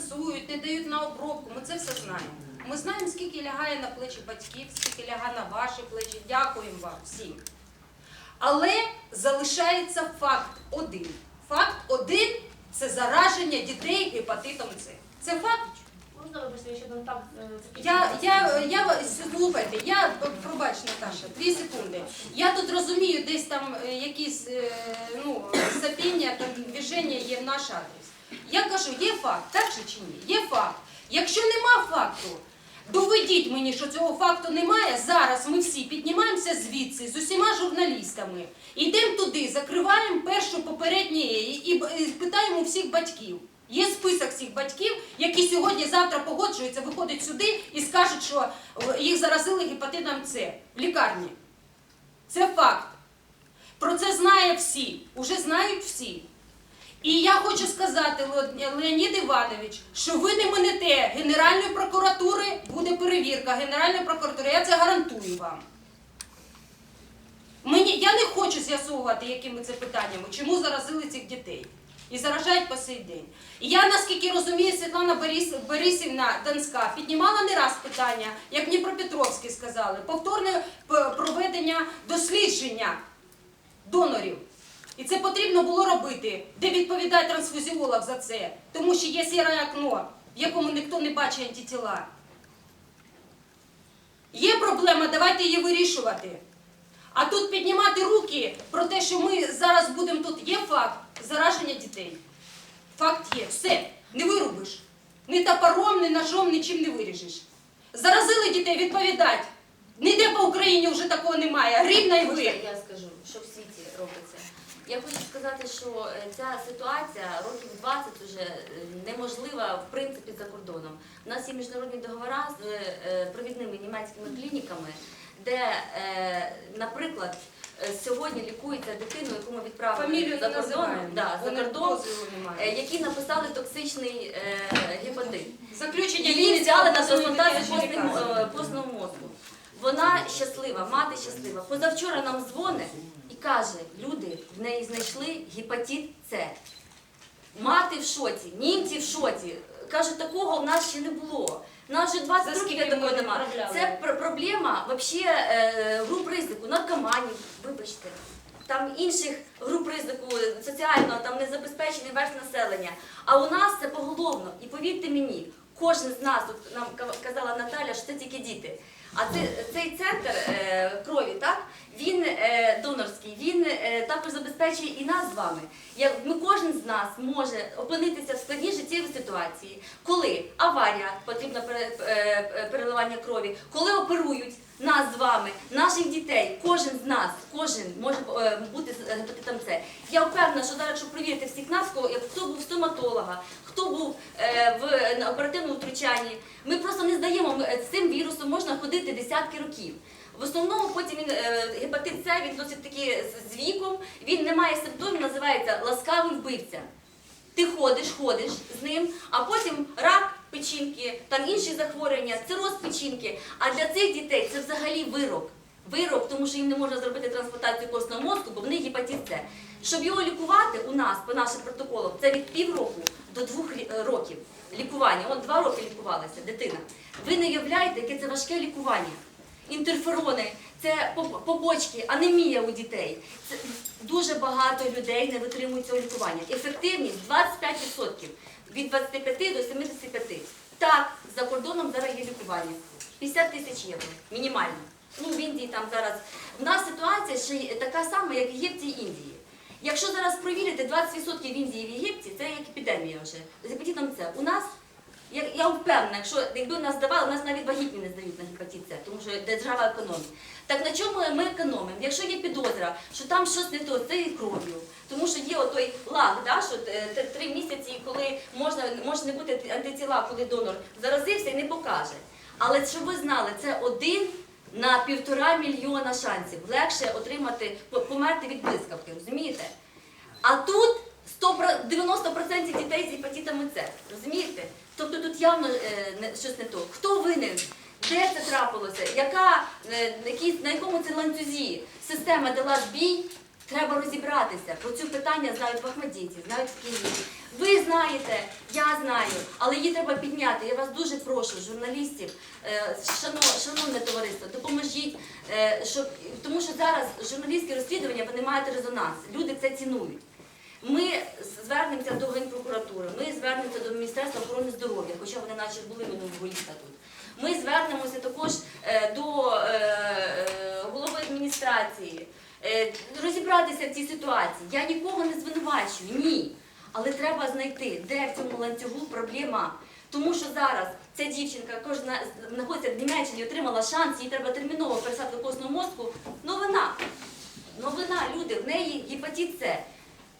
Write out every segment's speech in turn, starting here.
фінансують, не дають на обробку. Ми це все знаємо. Ми знаємо, скільки лягає на плечі батьків, скільки лягає на ваші плечі. Дякуємо вам всім. Але залишається факт один. Факт один це зараження дітей гепатитом С. Це факт. Можна вибачте, ще один так е, Я, я, я, слухайте, я, пробач, Наташа, дві секунди. Я тут розумію, десь там е, якісь е, ну, сапіння, там, движення є в наш адрес. Я кажу, є факт, так же чи ні? Є факт. Якщо нема факту, доведіть мені, що цього факту немає. Зараз ми всі піднімаємося звідси з усіма журналістами, йдемо туди, закриваємо першу попереднє і, питаємо всіх батьків. Є список всіх батьків, які сьогодні-завтра погоджуються, виходять сюди і скажуть, що е, їх заразили гепатитом С в лікарні. Це факт. Про це знає всі, уже знають всі. І я хочу сказати, Леонід Іванович, що ви не минете Генеральної прокуратури, буде перевірка Генеральної прокуратури, я це гарантую вам. Мені, я не хочу з'ясовувати, якими це питаннями, чому заразили цих дітей. І заражають по сей день. І я, наскільки розумію, Світлана Борис, Борисівна Донська піднімала не раз питання, як Дніпропетровські сказали, повторне проведення дослідження донорів. І це потрібно було робити, де відповідає трансфузіолог за це. Тому що є сіре окно, в якому ніхто не бачить антитіла. Є проблема, давайте її вирішувати. А тут піднімати руки про те, що ми зараз будемо тут. Є факт зараження дітей. Факт є. Все, не вирубиш. Ні топором, ні ножом, нічим не виріжеш. Заразили дітей, відповідать. Ніде по Україні вже такого немає. Грібна і ви. я скажу, що в світі робиться? Я хочу сказати, що е, ця ситуація років 20 вже е, неможлива в принципі за кордоном. У нас є міжнародні договори з е, провідними німецькими клініками, де, наприклад, сьогодні лікується дитину, яку ми відправили Фамілію за кордон, да, за кордон, які написали токсичний е, гепатит. Заключення Її взяли на трансплантацію костного мозку. Вона щаслива, мати щаслива. Позавчора нам дзвонить каже, люди в неї знайшли гепатит С. Мати в шоці, німці в шоці. Каже, такого в нас ще не було. У нас вже 20 За років такого ми немає. Це пр- проблема вообще е, груп ризику, наркоманів, вибачте. Там інших груп ризику соціального, там незабезпечений верст населення. А у нас це поголовно. І повірте мені, кожен з нас, от нам казала Наталя, що це тільки діти. А це, цей центр е, крові, так, він е, донорський, він е, також забезпечує і нас з вами. Я, ми, кожен з нас може опинитися в складній життєвій ситуації, коли аварія, потрібно пере- е, е, переливання крові, коли оперують нас з вами, наших дітей, кожен з нас, кожен може е, бути гепатитом С. Я впевнена, що зараз, якщо перевірити всіх нас, як- хто був стоматолога, хто був е, в на оперативному втручанні, ми просто не здаємо. Е, з цим вірусом можна ходити десятки років. В основному потім він е, гепатит С він досить таки з- віком, він не має симптомів, називається ласкавий вбивця. Ти ходиш, ходиш з ним, а потім рак печінки, там інші захворювання, цироз печінки. А для цих дітей це взагалі вирок. Вирок, тому що їм не можна зробити трансплантацію костного мозку, бо в них гепатит С. Щоб його лікувати у нас по нашим протоколам, це від півроку до двох е, років лікування. От два роки лікувалася дитина. Ви не уявляєте, яке це важке лікування. Інтерферони, це побочки, анемія у дітей. Це дуже багато людей не витримують цього лікування. Ефективність 25%. Від 25 до 75. Так, за кордоном зараз є лікування. 50 тисяч євро. Мінімально. Ну, в Індії там зараз. В нас ситуація ще така сама, як в Єгипті і Індії. Якщо зараз провірити 20% в Індії і в Єгипті, це як епідемія вже. З гепатитом С. У нас я, я впевнена, якщо якби нас здавали, нас навіть вагітні не здають на гепатит С, тому що держава економить. Так на чому ми економимо? Якщо є підозра, що там щось не то, це і кров'ю. Тому що є отой лаг, да, що е, три місяці, коли можна може не бути антитіла, коли донор заразився і не покаже. Але щоб ви знали, це один на півтора мільйона шансів. Легше отримати, померти від блискавки, розумієте? А тут 100, про- 90% дітей з гепатитами С. Розумієте? Тобто тут явно е, щось не то. Хто винен? Де це трапилося? Яка, е, на якому це ланцюзі система дала збій? Треба розібратися. Про це питання знають в знають в Києві. Ви знаєте, я знаю, але її треба підняти. Я вас дуже прошу, журналістів, е, шано- шановне товариство, допоможіть, щоб тому що зараз журналістські розслідування вони мають резонанс. Люди це цінують. Ми звернемося до Генпрокуратури, ми звернемося до Міністерства охорони здоров'я, хоча вони наче були минулого літа тут. Ми звернемося також е, до е, голови адміністрації, е, розібратися в цій ситуації. Я нікого не звинувачую, ні. Але треба знайти, де в цьому ланцюгу проблема. Тому що зараз ця дівчинка кожна знаходиться в Німеччині, отримала шанс, їй треба терміново пересадку костного мозку. Новина. Новина, люди, в неї гепатит С.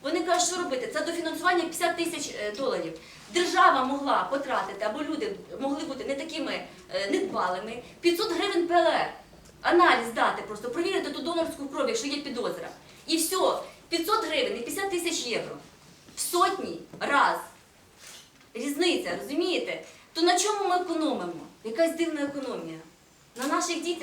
Вони кажуть, що робити? Це дофінансування 50 тисяч е, доларів. Держава могла потратити, або люди могли бути не такими е, недбалими. 500 гривень ПЛР. Аналіз дати, просто провірити ту донорську кров, якщо є підозра. І все, 500 гривень і 50 тисяч євро. В сотні раз. Різниця, розумієте? То на чому ми економимо? Якась дивна економія. На наших дітях.